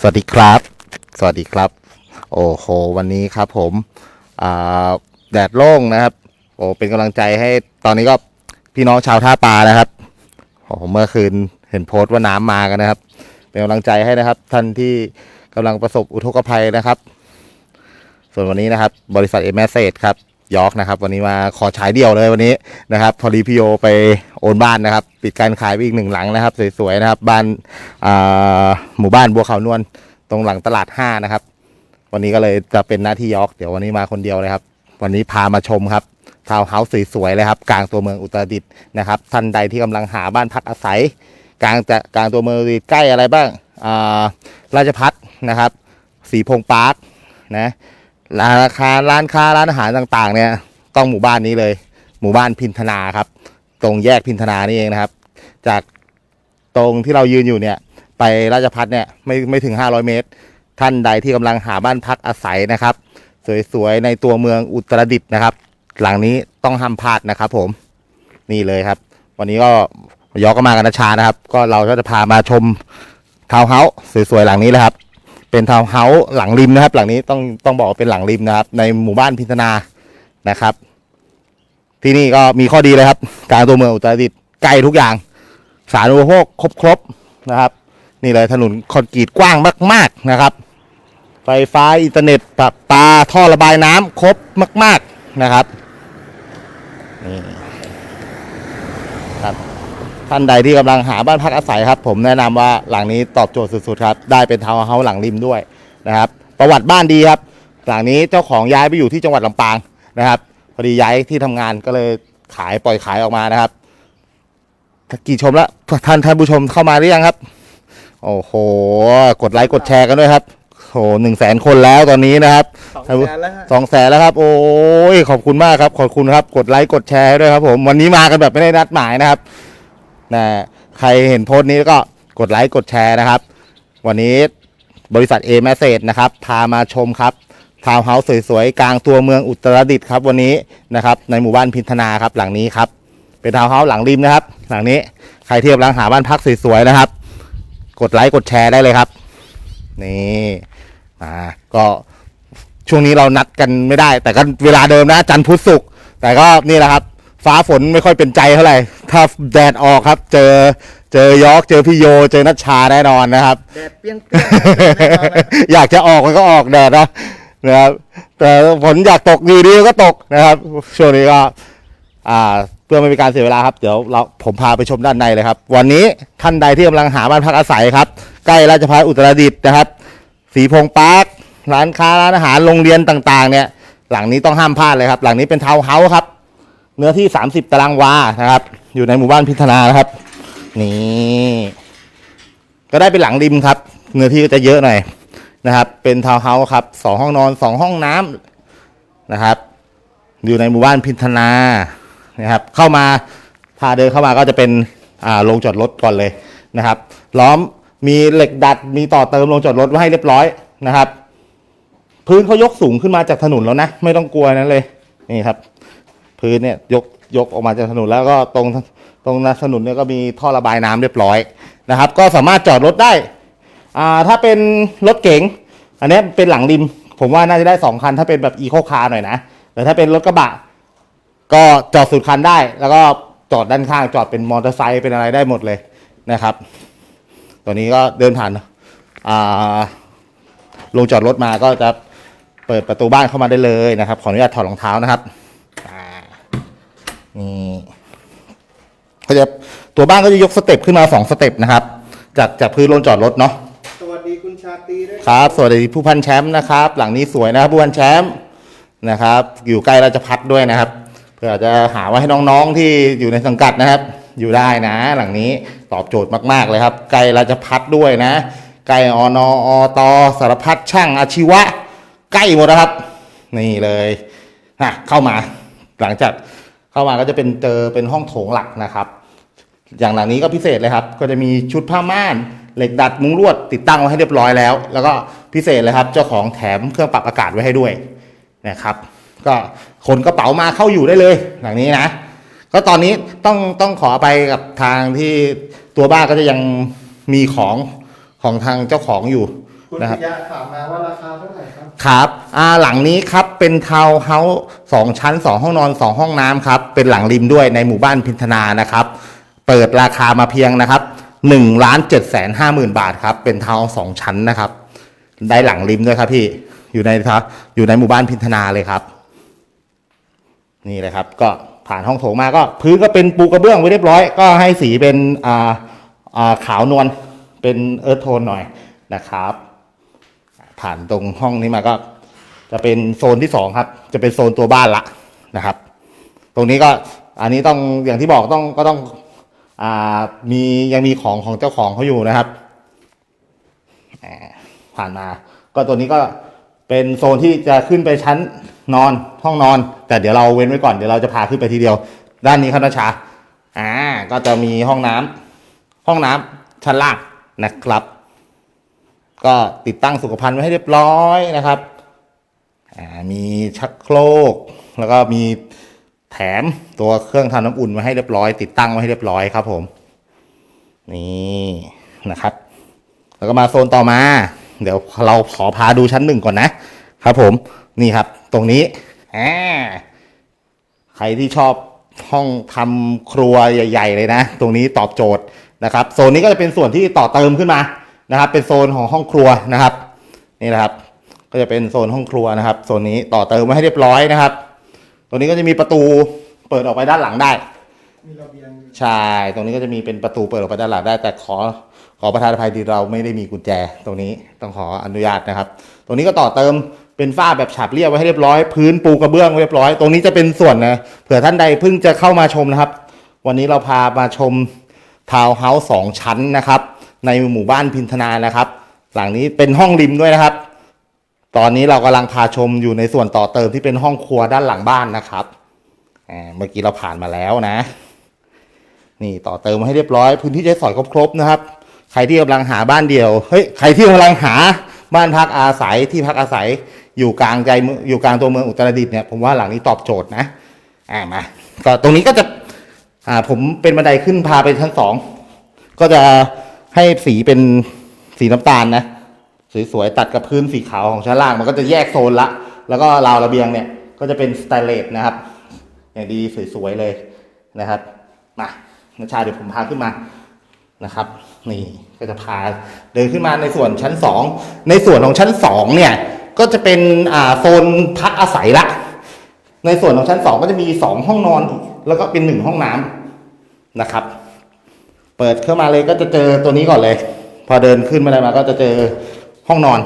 สวัสดีครับ สวัสดีครับ โอ้โห วันนี้ครับผมแดดโล่งนะครับ โอ้เป็นกำลังใจให้ตอนนี้ก็พี่น้องชาวท่าปลานะครับโอ้เมื่อคืนเห็นโพสต์ว่าน้ำมากันนะครับ เป็นกำลังใจให้นะครับ ท่านที่กำลังประสบอุทกภัยนะครับ ส่วนวันนี้นะครับ บริษัทเอเมสเซครับ ยอร์กนะครับ วันนี้มาขอฉายเดี่ยวเลยวันนี้นะครับ พอดีพี่โยไปโอนบ้านนะครับ ปิดการขายไปอีกหนึ่งหลังนะครับ สวยๆนะครับ บ้านาหมู่บ้านบัวขาวนวลตรงหลังตลาดห้านะครับ วันนี้ก็เลยจะเป็นหน้าที่ยอร์กเดี๋ยววันนี้มาคนเดียวเลยครับ วันนี้พามาชมครับทาวน์เฮาส์สวยๆเลยครับ กลางตัวเมืองอุตรดิตถ์นะครับท่านใดที่กำลังหาบ้านพักอาศัย กลางจะกลางตัวเมืองอุตรดิตถ์ใกล้อะไรบ้างอ่าราชพัฒนะครับสีพงปาร์คนะ ร้านค้าร้านค้าร้านอาหารต่างๆ เนี่ย ต้องหมู่บ้านนี้เลย หมู่บ้านพินธนาครับ ตรงแยกพินธนานี่เองนะครับ จากตรงที่เรายืนอยู่เนี่ย ไปราชพัฒเนี่ยไม่ไม่ถึง 500 เมตร ท่านใดที่กำลังหาบ้านพักอาศัยนะครับ สวยๆในตัวเมืองอุตรดิตถ์นะครับ หลังนี้ต้องห้ามพลาดนะครับ ผมนี่เลยครับ วันนี้ก็ยอก็มากันนะชานะครับ ก็เราก็จะพามาชมทาวน์เฮาส์สวยๆหลังนี้เลยครับ เป็นทาวน์เฮาส์หลังริมนะครับ หลังนี้ต้องต้องบอกว่าเป็นหลังริมนะครับ ในหมู่บ้านพินธนานะครับ ที่นี่ก็มีข้อดีเลยครับ กลางตัวเมืองอุตรดิตถ์ใกลทุกอย่าง สาธารณูปโภคครบๆนะครับ นี่เลยถนนคอนกรีตกว้างมาก ๆนะครับ ไฟฟ้าอินเทอร์เน็ตปะปาท่อระบายน้ำครบมาก ๆนะครับนี่ครับ ท่านใดที่กำลังหาบ้านพักอาศัยครับ ผมแนะนำว่าหลังนี้ตอบโจทย์สุดๆครับ ได้เป็นทาวน์เฮาส์หลังริมด้วยนะครับ ประวัติบ้านดีครับ หลังนี้เจ้าของย้ายไปอยู่ที่จังหวัดลำปางนะครับ พอดีย้ายที่ทำงานก็เลยขายปล่อยขายออกมานะครับกี่ชมแล้วท่านท่านผู้ชมเข้ามาหรือยังครับ โอ้โห กดไลค์กดแชร์กันด้วยครับโอ้หนึ่งแสนคนแล้วตอนนี้นะครับสองแสนแล้วฮะสองแสนแล้วครับ โอ้ยขอบคุณมากครับ ขอบคุณครับ กดไลค์กดแชร์ให้ด้วยครับ ผมวันนี้มากันแบบไม่ได้นัดหมายนะครับ นะใครเห็นโพสต์นี้ก็กดไลค์กดแชร์นะครับ วันนี้บริษัทเอแมสเซจนะครับ พามาชมครับทาวน์เฮาส์สวยๆ กลางตัวเมืองอุตรดิตถ์ครับ วันนี้นะครับในหมู่บ้านพินธนาครับหลังนี้ครับ เป็นทาวน์เฮาส์หลังริมนะครับ หลังนี้ใครเที่กำลังหาบ้านพักสวยๆนะครับ กดไลค์กดแชร์ได้เลยครับ นี่อ่าก็ช่วงนี้เรานัดกันไม่ได้ แต่ก็เวลาเดิมนะจันทร์พุธศุกร์แต่ก็นี่แหละครับ ฟ้าฝนไม่ค่อยเป็นใจเท่าไหร่ถ้าแดดออกครับ เจอเจอยอกเจอพี่โย เจอนัชชาแน่นอนนะครับ แดดเปรี้ยงๆแน่นอนนะอยากจะออกมันก็ออกแดดนะนะครับ แต่ฝนอยากตกดีดีก็ตกนะครับช่วงนี้ก็อ่าเพื่อไม่เป็นการเสียเวลาครับเดี๋ยวเราผมพาไปชมด้านในเลยครับ วันนี้ท่านใดที่กำลังหาบ้านพักอาศัยครับ ใกล้ราชพัฒอุตรดิตถ์นะครับ สีพงปาร์คร้านค้าร้านอาหารโรงเรียนต่างๆ เนี่ย หลังนี้ต้องห้ามพลาดเลยครับ หลังนี้เป็นทาวน์เฮาส์ครับ เนื้อที่ 30 ตารางวานะครับ อยู่ในหมู่บ้านพิธนานะครับ นี่ก็ได้เป็นหลังริมครับ เนื้อที่ก็จะเยอะหน่อยนะครับ เป็นทาวน์เฮาส์ครับสองห้องนอนสองห้องน้ำนะครับ อยู่ในหมู่บ้านพิธนานะครับ เข้ามาพาเดินเข้ามาก็จะเป็นอ่าโรงจอดรถก่อนเลยนะครับ ล้อมมีเหล็กดัดมีต่อเติมโรงจอดรถไว้ให้เรียบร้อยนะครับ พื้นเขายกสูงขึ้นมาจากถนนแล้วนะ ไม่ต้องกลัวนั้นเลยนี่ครับ พื้นเนี่ยยกยกออกมาจากถนนแล้วก็ตรงตรงถนนเนี่ยก็มีท่อระบายน้ำเรียบร้อยนะครับ ก็สามารถจอดรถได้อ่าถ้าเป็นรถเก๋งอันนี้เป็นหลังริม ผมว่าน่าจะได้สองคันถ้าเป็นแบบอีโคคาร์หน่อยนะแต่ถ้าเป็นรถกระบะ ก็จอดสุดคันได้ แล้วก็จอดด้านข้างจอดเป็นมอเตอร์ไซค์เป็นอะไรได้หมดเลยนะครับ ตัวนี้ก็เดินผ่านอ่าลงจอดรถมาก็จะเปิดประตูบ้านเข้ามาได้เลยนะครับ ขออนุญาตถอดรองเท้านะครับ นี่ก็จะตัวบ้านก็จะยกสเต็ปขึ้นมาสองสเต็ปนะครับ จากจากพื้นลงจอดรถเนาะสวัสดีคุณชาตรีด้วยครับ สวัสดีผู้พันแชมป์นะครับ หลังนี้สวยนะครับผู้พันแชมป์นะครับ อยู่ใกล้ราชพัฒด้วยนะครับ เพื่อจะหาไว้ให้น้องๆที่อยู่ในสังกัดนะครับ อยู่ได้นะ หลังนี้ตอบโจทย์มากๆเลยครับใกล้ราชพัฒด้วยนะใกล้อนอตสารพัดช่างอาชีวะ ใกล้หมดนะครับ นี่เลยฮะเข้ามาหลังจาก เข้ามาก็จะเป็นเจอเป็นห้องโถงหลักนะครับ อย่างหลังนี้ก็พิเศษเลยครับ ก็จะมีชุดผ้าม่าน เหล็กดัดมุ้งลวดติดตั้งไว้ให้เรียบร้อยแล้ว แล้วก็พิเศษเลยครับ เจ้าของแถมเครื่องปรับอากาศไว้ให้ด้วยนะครับ ก็ขนกระเป๋ามาเข้าอยู่ได้เลย หลังนี้นะ ก็ตอนนี้ต้องต้องขอไปกับทางที่ตัวบ้านก็จะยังมีของของทางเจ้าของอยู่คุณนะครับ ปิยะถามมาว่าราคาเท่าไหร่ครับ ครับอ่าหลังนี้ครับเป็นทาวน์เฮาส์สองชั้นสองห้องนอนสองห้องน้ำครับ เป็นหลังริมด้วยในหมู่บ้านพินธนานะครับ เปิดราคามาเพียงนะครับหนึ่งล้านเจ็ดแสนห้าหมื่นบาทครับ เป็นทาวน์สองชั้นนะครับ ได้หลังริมด้วยครับพี่อยู่ในครับอยู่ในหมู่บ้านพินธนาเลยครับ นี่เลยครับ ก็ผ่านห้องโถงมาก็ พื้นก็เป็นปูกระเบื้องไว้เรียบร้อย ก็ให้สีเป็นอ่าอ่าขาวนวลเป็นเอิร์ธโทนหน่อยนะครับ ผ่านตรงห้องนี้มาก็ จะเป็นโซนที่สองครับ จะเป็นโซนตัวบ้านละนะครับ ตรงนี้ก็อันนี้ต้องอย่างที่บอกต้องก็ต้องอ่ามียังมีของของเจ้าของเขาอยู่นะครับผ่านมา ก็ตัวนี้ก็เป็นโซนที่จะขึ้นไปชั้นนอนห้องนอน แต่เดี๋ยวเราเว้นไว้ก่อนเดี๋ยวเราจะพาขึ้นไปทีเดียว ด้านนี้ครับนชชาอ่าก็จะมีห้องน้ำห้องน้ำชั้นล่างนะครับ ก็ติดตั้งสุขภัณฑ์ไว้ให้เรียบร้อยนะครับ มีชักโครก แล้วก็มีแถมตัวเครื่องทำน้ำอุ่นมาให้เรียบร้อย ติดตั้งไว้ให้เรียบร้อยครับผม นี่นะครับ แล้วก็มาโซนต่อมา เดี๋ยวเราขอพาดูชั้นหนึ่งก่อนนะครับ ผมนี่ครับ ตรงนี้อ่าใครที่ชอบห้องทำครัวใหญ่ ๆ เลยนะ ตรงนี้ตอบโจทย์นะครับ โซนนี้ก็จะเป็นส่วนที่ต่อเติมขึ้นมา นะครับ เป็นโซนของห้องครัวนะครับ นี่นะครับ ก็จะเป็นโซนห้องครัวนะครับ โซนนี้ต่อเติมมาให้เรียบร้อยนะครับตรงนี้ก็จะมีประตูเปิดออกไปด้านหลังได้มีระเบียงอยู่ใช่ ตรงนี้ก็จะมีเป็นประตูเปิดออกไปด้านหลังได้ แต่ขอขอประธานอภัยดีเราไม่ได้มีกุญแจ ตรงนี้ต้องขออนุญาตนะครับ ตรงนี้ก็ต่อเติมเป็นฝ้าแบบฉาบเรียบไว้ให้เรียบร้อย พื้นปูกระเบื้องไว้เรียบร้อย ตรงนี้จะเป็นส่วนนะเผื่อท่านใดเพิ่งจะเข้ามาชมนะครับ วันนี้เราพามาชมทาวน์เฮาส์สองชั้นนะครับ ในหมู่บ้านพินธนานะครับ หลังนี้เป็นห้องริมด้วยนะครับ ตอนนี้เรากำลังพาชมอยู่ในส่วนต่อเติมที่เป็นห้องครัวด้านหลังบ้านนะครับเมื่อกี้เราผ่านมาแล้วนะ นี่ต่อเติมมาให้เรียบร้อย พื้นที่ใช้สอยครบๆนะครับ ใครที่กำลังหาบ้านเดี่ยวเฮ้ยใครที่กำลังหาบ้านพักอาศัยที่พักอาศัยอยู่กลางใจองอยู่กลางตัวเมืองอุตรดิตถ์เนี่ยผมว่าหลังนี้ตอบโจทย์นะอ่ามาก็ตรงนี้ก็จะอ่าผมเป็นบันไดขึ้นพาไปชั้นสองก็จะ ให้สีเป็นสีน้ำตาลนะ สวยๆ ตัดกับพื้นสีขาวของชั้นล่าง มันก็จะแยกโซนละ แล้วก็ราวระเบียงเนี่ย ก็จะเป็นสแตเลสนะครับ อย่างดีสวยๆเลยนะครับ มานาชาเดี๋ยวผมพาขึ้นมานะครับ นี่ก็จะพาเดินขึ้นมาในส่วนชั้นสองในส่วนของชั้นสองเนี่ย ก็จะเป็นอ่าโซนพักอาศัยละ ในส่วนของชั้นสองก็จะมีสองห้องนอน แล้วก็เป็นหนึ่งห้องน้ำนะครับ เปิดเข้ามาเลยก็จะเจอตัวนี้ก่อนเลย พอเดินขึ้นมาได้มาก็จะเจอห้องนอน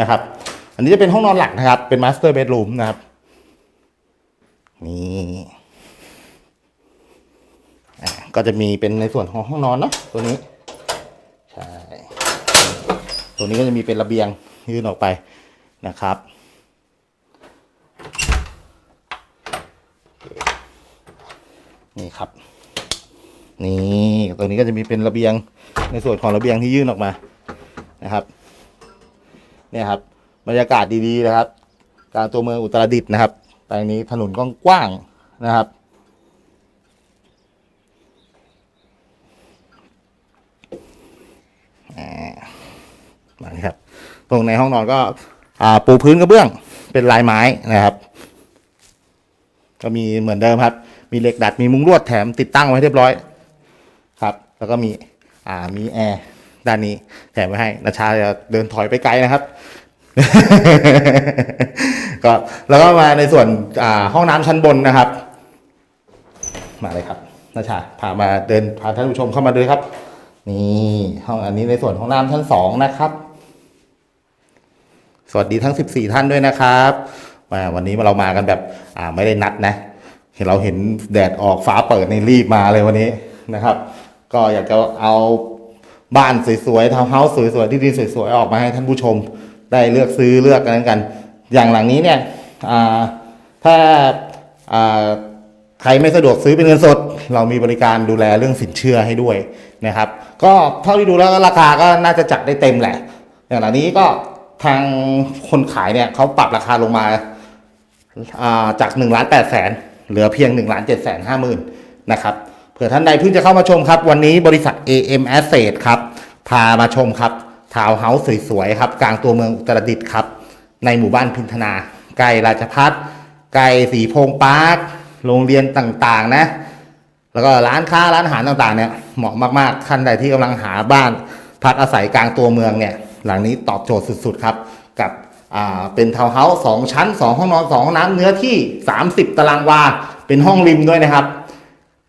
นะครับ อันนี้จะเป็นห้องนอนหลักนะครับ เป็นมาสเตอร์เบดรูมนะครับ นี่ก็จะมีเป็นในส่วนของห้องนอนเนาะตัวนี้ใช่ตัวนี้ก็จะมีเป็นระเบียงยื่นออกไปนะครับนี่ครับ นี่ตัวนี้ก็จะมีเป็นระเบียงในส่วนของระเบียงที่ยื่นออกมานะครับ เนี่ยครับบรรยากาศดีๆนะครับกลางตัวเมืองอุตรดิตถ์นะครับแปลงนี้ถนนกว้างๆนะครับ มานี่ครับ ตรงในห้องนอนก็ปูพื้นกระเบื้องเป็นลายไม้นะครับ ก็มีเหมือนเดิมครับ มีเหล็กดัดมีมุ้งลวดแถมติดตั้งไว้เรียบร้อย แล้วก็มีอ่ามีแอร์ด้านนี้แถมไว้ให้นาชาจะเดินถอยไปไกลนะครับ ก็แล้วก็มาในส่วนอ่าห้องน้ำชั้นบนนะครับ มาเลยครับนาชาพามาเดินพาท่านผู้ชมเข้ามาดูครับ นี่ห้องอันนี้ในส่วนของน้ำชั้นสองนะครับ สวัสดีทั้ง 14 ท่านด้วยนะครับมาวันนี้เรามากันแบบอ่าไม่ได้นัดนะเห็นเราเห็นแดดออกฟ้าเปิดในรีบมาเลยวันนี้นะครับ ก็อยากจะเอาบ้านสวยๆทาวน์เฮาส์สวยๆที่ดินสวยๆออกมาให้ท่านผู้ชม ได้เลือกซื้อเลือกกันกัน อย่างหลังนี้เนี่ยถ้าใครไม่สะดวกซื้อเป็นเงินสด เรามีบริการดูแลเรื่องสินเชื่อให้ด้วยนะครับ ก็เท่าที่ดูแล้วราคาก็น่าจะจัดได้เต็มแหละ อย่างหลังนี้ก็ทางคนขายเนี่ยเขาปรับราคาลงมาาจาก1ล้าน8แสนเหลือเพียง1ล้าน7แสน5หมื่นนะครับ ผื่อท่านใดเพิ่งจะเข้ามาชมครับ วันนี้บริษัท AM Asset ครับ พามาชมครับทาวน์เฮาส์สวยๆครับ กลางตัวเมืองอุตรดิตถ์ครับ ในหมู่บ้านพินธนาใกล้ราชพัฒใกล้สีพงปาร์คโรงเรียนต่างๆนะ แล้วก็ร้านค้าร้านอาหารต่างๆเนี่ยเหมาะมากๆท่านใดที่กำลังหาบ้านพักอาศัยกลางตัวเมืองเนี่ย หลังนี้ตอบโจทย์สุดๆครับ กับเป็นทาวน์เฮาส์สองชั้นสองห้องนอนสองห้องน้ำเนื้อที่ 30 ตารางวา เป็นห้องริมด้วยนะครับ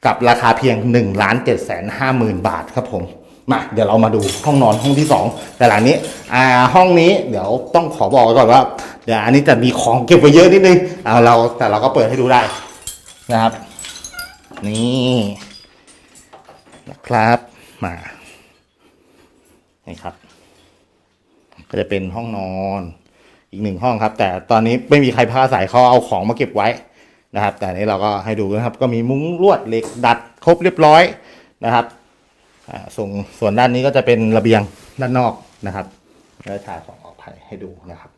กับราคาเพียง1นึ่งล้านเจ็ดแสนห้าหมื่นบาทครับผมมาเดี๋ยวเรามาดูห้องนอนห้องที่ 2 แต่หลังนี้อ่าห้องนี้เดี๋ยวต้องขอบอกก่อนว่าเดี๋ยวอันนี้จะมีของเก็บไว้เยอะนิดนึงเอาเราแต่เราก็เปิดให้ดูได้นะครับ นี่นะครับมานี่ครับ ก็จะเป็นห้องนอนอีกหนึ่งห้องครับ แต่ตอนนี้ไม่มีใครพักอาศัยเขาเอาของมาเก็บไว้ นะครับ แต่นี้เราก็ให้ดูนะครับ ก็มีมุ้งลวดเหล็กดัดครบเรียบร้อยนะครับส่วนส่วนด้านนี้ก็จะเป็นระเบียงด้านนอกนะครับแล้วถ่ายของออกไปให้ดูนะครับ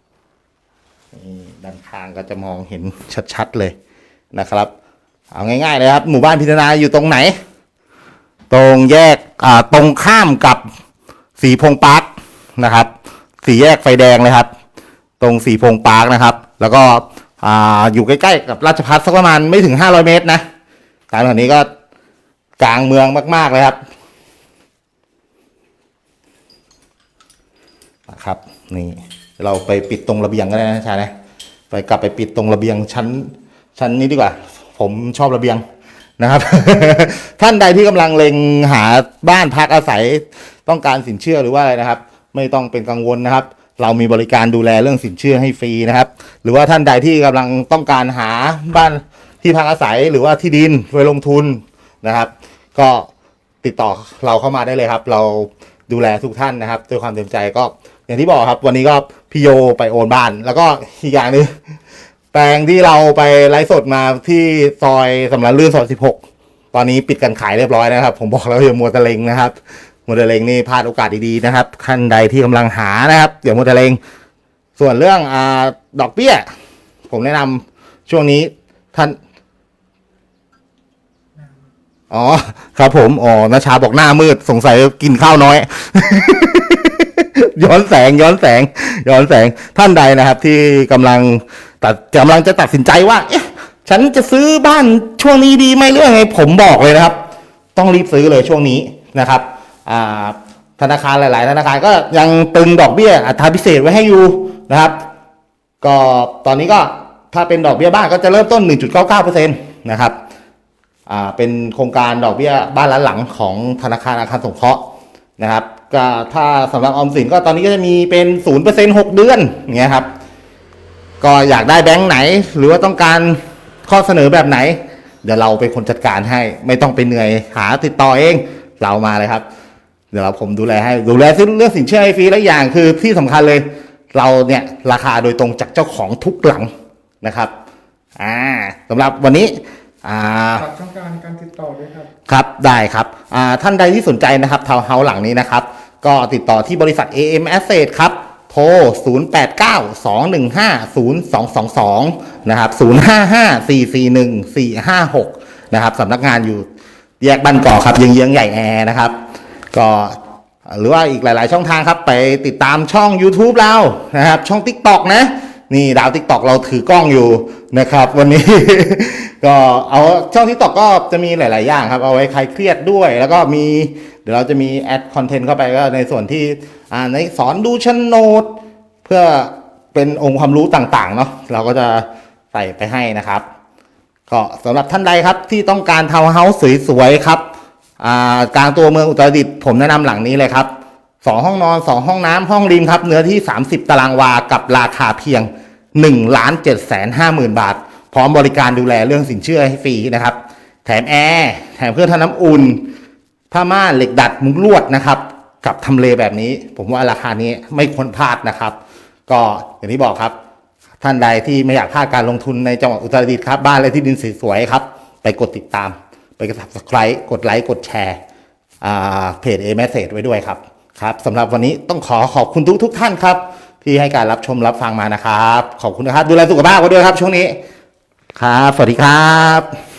นี่ด้านข้างก็จะมองเห็นชัดๆเลยนะครับ เอาง่ายๆเลยครับ หมู่บ้านพิจารณาอยู่ตรงไหน ตรงแยกอ่าตรงข้ามกับสีพงปาร์คนะครับ สีแยกไฟแดงเลยครับ ตรงสีพงปาร์คนะครับ แล้วก็ อ่าอยู่ใกล้ๆกับราชพัฒสักประมาณไม่ถึง500เมตรนะทางแถวนี้ก็กลางเมืองมาก ๆ เลยครับนะครับ นี่เราไปปิดตรงระเบียงก็ได้นะชานะไปกลับไปปิดตรงระเบียงชั้นชั้นนี้ดีกว่า ผมชอบระเบียงนะครับ ท่านใดที่กำลังเล็งหาบ้านพักอาศัยต้องการสินเชื่อหรือว่าอะไรนะครับ ไม่ต้องเป็นกังวลนะครับ เรามีบริการดูแลเรื่องสินเชื่อให้ฟรีนะครับ หรือว่าท่านใดที่กำลังต้องการหาบ้านที่พักอาศัยหรือว่าที่ดินไว้ลงทุนนะครับ ก็ติดต่อเราเข้ามาได้เลยครับ เราดูแลทุกท่านนะครับด้วยความเต็มใจก็อย่างที่บอกครับ วันนี้ก็พี่โยไปโอนบ้าน แล้วก็อีกอย่างหนึงแปลงที่เราไปไลฟ์สดมาที่ซอยสำนักลื่นซอย16ตอนนี้ปิดการขายเรียบร้อยนะครับ ผมบอกแล้วอย่ามัวตะเลงนะครับ มัวแตะเลงนี่พลาดโอกาสดีๆนะครับท่านใดที่กำลังหานะครับอย่ามัวแตะเลงส่วนเรื่องอดอกเบี้ย ผมแนะนำช่วงนี้ท่าน อ๋อ ครับผม อ๋อนาชาบอกหน้ามืด สงสัยกินข้าวน้อย ย้อนแสง ย้อนแสง ย้อนแสง ท่านใดนะครับ ที่กำลังตัดกำลังจะตัดสินใจว่า เอ๊ะ ฉันจะซื้อบ้านช่วงนี้ดีไหมเรื่องไง ผมบอกเลยนะครับ ต้องรีบซื้อเลยช่วงนี้นะครับ ธนาคารหลาย ๆ ธนาคารก็ยังตึงดอกเบี้ยอัตราพิเศษไว้ให้อยู่นะครับ ก็ตอนนี้ก็ถ้าเป็นดอกเบี้ยบ้านก็จะเริ่มต้น 1.99%นะครับเป็นโครงการดอกเบี้ยบ้านล้านหลังของธนาคารอาคารสงเคราะห์นะครับก็ถ้าสำหรับออมสินก็ตอนนี้ก็จะมีเป็นศูนย์เปอร์เซ็นหกเดือนอย่างเงี้ยครับ ก็อยากได้แบงค์ไหน หรือว่าต้องการข้อเสนอแบบไหน เดี๋ยวเราเป็นคนจัดการให้ ไม่ต้องไปเหนื่อยหาติดต่อเอง เรามาเลยครับ เดี๋ยวเราผมดูแลให้ดูแลเรื่องสินเชื่อให้ฟรีและอย่างคือที่สำคัญเลย เราเนี่ยราคาโดยตรงจากเจ้าของทุกหลังนะครับอ่าสำหรับวันนี้อ่าฝากช่องทางการติดต่อด้วยครับครับได้ครับอ่าท่านใดที่สนใจนะครับทาวน์เฮาส์หลังนี้นะครับ ก็ติดต่อที่บริษัท AM Asset ครับโทร 0892150222 นะครับ 0554414456 นะครับสำนักงานอยู่แยกบ้านก่อครับเยื้องๆใหญ่แอร์นะครับ ก็หรือว่าอีกหลาย ๆ ช่องทางครับ ไปติดตามช่อง YouTube เรานะครับ ช่อง TikTok นะ นี่ดาว TikTok เราถือกล้องอยู่นะครับ วันนี้ ก็เอาช่อง TikTok ก็จะมีหลาย ๆ อย่างครับ เอาไว้ใครเครียดด้วย แล้วก็มี เดี๋ยวเราจะมีแอดคอนเทนต์เข้าไปก็ในส่วนที่อ่าในสอนดูโฉนด เพื่อเป็นองค์ความรู้ต่าง ๆ เนาะเราก็จะใส่ไปให้นะครับ ก็สำหรับท่านใดครับที่ต้องการทาวน์เฮาส์สวย ๆ ครับ กลางตัวเมืองอุตรดิตถ์ผมแนะนำหลังนี้เลยครับสองห้องนอนสองห้องน้ำห้องริมครับ เนื้อที่ 30 ตารางวากับราคาเพียง1ล้าน7แสน5หมื่นบาท พร้อมบริการดูแลเรื่องสินเชื่อให้ฟรีนะครับ แถมแอร์แถมเครื่องทำน้ำอุ่นผ้าม่านเหล็กดัดมุ้งลวดนะครับ กับทำเลแบบนี้ ผมว่าราคานี้ไม่ควรพลาดนะครับ ก็อย่างที่บอกครับ ท่านใดที่ไม่อยากพลาดการลงทุนในจังหวัดอุตรดิตถ์ครับ บ้านและที่ดินสวยๆครับ ไปกดติดตาม ไปกด subscribe กดไลค์กดแชร์เพจ A Message ไว้ด้วยครับครับสำหรับวันนี้ต้องขอขอบคุณทุกทุกท่านครับ ที่ให้การรับชมรับฟังมานะครับ ขอบคุณนะครับ ดูแลสุขภาพกันด้วยครับช่วงนี้ ครับ สวัสดีครับ